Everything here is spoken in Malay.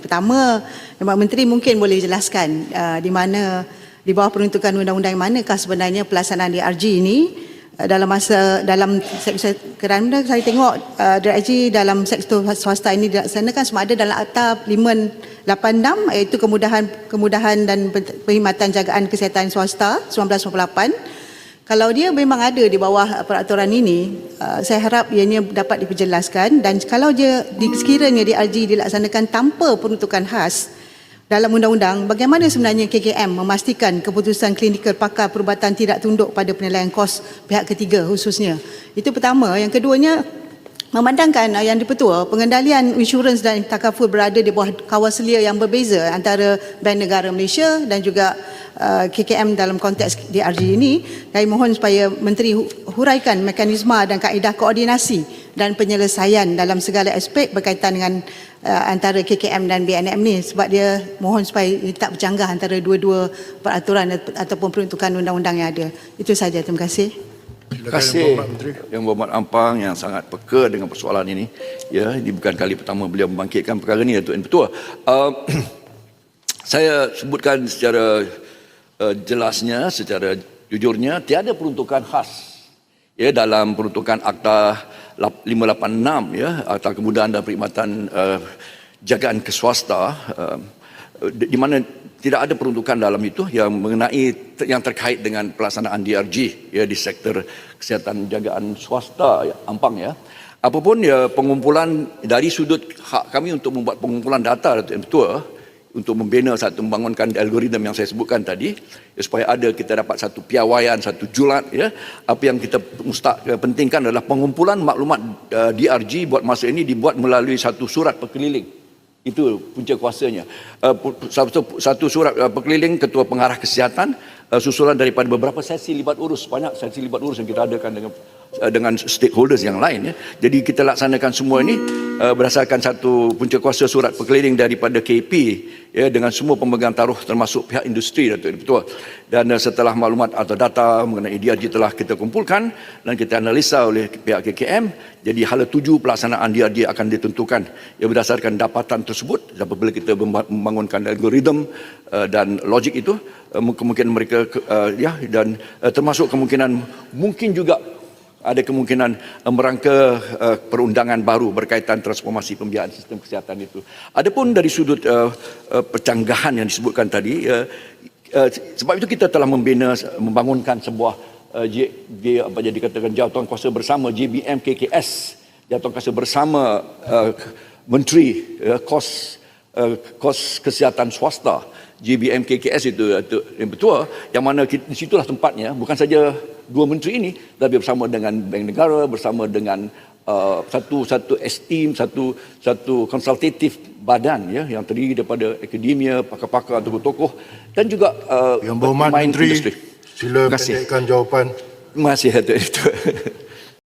Pertama, Yang Menteri mungkin boleh jelaskan uh, di mana di bawah peruntukan undang-undang yang manakah sebenarnya pelaksanaan DRG ini? Uh, dalam masa dalam sektor kerana saya tengok uh, DRG dalam sektor swasta ini dilaksanakan sama ada dalam Akta 586 iaitu kemudahan kemudahan dan perkhidmatan jagaan kesihatan swasta 1998 kalau dia memang ada di bawah peraturan ini, uh, saya harap ianya dapat diperjelaskan dan kalau dia di- sekiranya DRG dilaksanakan tanpa peruntukan khas dalam undang-undang, bagaimana sebenarnya KKM memastikan keputusan klinikal pakar perubatan tidak tunduk pada penilaian kos pihak ketiga khususnya? Itu pertama. Yang keduanya, Memandangkan uh, yang dipertua, pengendalian insurans dan takaful berada di bawah kawal selia yang berbeza antara Bank Negara Malaysia dan juga uh, KKM dalam konteks DRG ini. Saya mohon supaya Menteri hu- huraikan mekanisme dan kaedah koordinasi dan penyelesaian dalam segala aspek berkaitan dengan uh, antara KKM dan BNM ni sebab dia mohon supaya tak bercanggah antara dua-dua peraturan at- ataupun peruntukan undang-undang yang ada. Itu saja. Terima kasih. Terima kasih Yang Berhormat Ampang yang sangat peka dengan persoalan ini. Ya, ini bukan kali pertama beliau membangkitkan perkara ini Datuk Ketua. Uh, saya sebutkan secara uh, jelasnya, secara jujurnya tiada peruntukan khas ya dalam peruntukan Akta lap- 586 ya Akta Kemudahan dan Perkhidmatan uh, Jagaan Keswasta uh, di mana tidak ada peruntukan dalam itu yang mengenai yang terkait dengan pelaksanaan DRG ya di sektor kesihatan jagaan swasta ya, Ampang ya. Apapun ya pengumpulan dari sudut hak kami untuk membuat pengumpulan data Datuk Yang Ketua untuk membina satu membangunkan algoritma yang saya sebutkan tadi ya, supaya ada kita dapat satu piawaian satu julat ya apa yang kita mustak eh, pentingkan adalah pengumpulan maklumat uh, DRG buat masa ini dibuat melalui satu surat perkeliling itu punca kuasanya. Pu- satu, surat uh, perkeliling Ketua Pengarah Kesihatan uh, susulan daripada beberapa sesi libat urus, banyak sesi libat urus yang kita adakan dengan dengan stakeholders yang lain. Ya. Jadi kita laksanakan semua ini uh, berdasarkan satu punca kuasa surat perkeliling daripada KP ya, dengan semua pemegang taruh termasuk pihak industri Datuk Ketua. Dan uh, setelah maklumat atau data mengenai DRG telah kita kumpulkan dan kita analisa oleh pihak KKM, jadi hala tuju pelaksanaan DRG akan ditentukan ya, berdasarkan dapatan tersebut apabila kita memba- membangunkan algoritma uh, dan logik itu uh, kemungkinan mereka uh, ya dan uh, termasuk kemungkinan mungkin juga ada kemungkinan uh, merangka uh, perundangan baru berkaitan transformasi pembiayaan sistem kesihatan itu. Adapun dari sudut uh, percanggahan yang disebutkan tadi, sebab itu kita telah membina, membangunkan sebuah apa jadi dikatakan jawatan kuasa bersama JBM KKS, jawatan kuasa bersama Menteri Kos Kos Kesihatan Swasta JBM KKS itu Datuk yang betul yang mana di situlah tempatnya bukan saja dua menteri ini tapi bersama dengan Bank Negara bersama dengan uh, satu satu esteem satu satu konsultatif badan ya yang terdiri daripada akademia pakar-pakar tokoh-tokoh dan juga uh, Yang Berhormat Menteri, industri. sila pendekkan jawapan. Terima kasih Datuk Itu.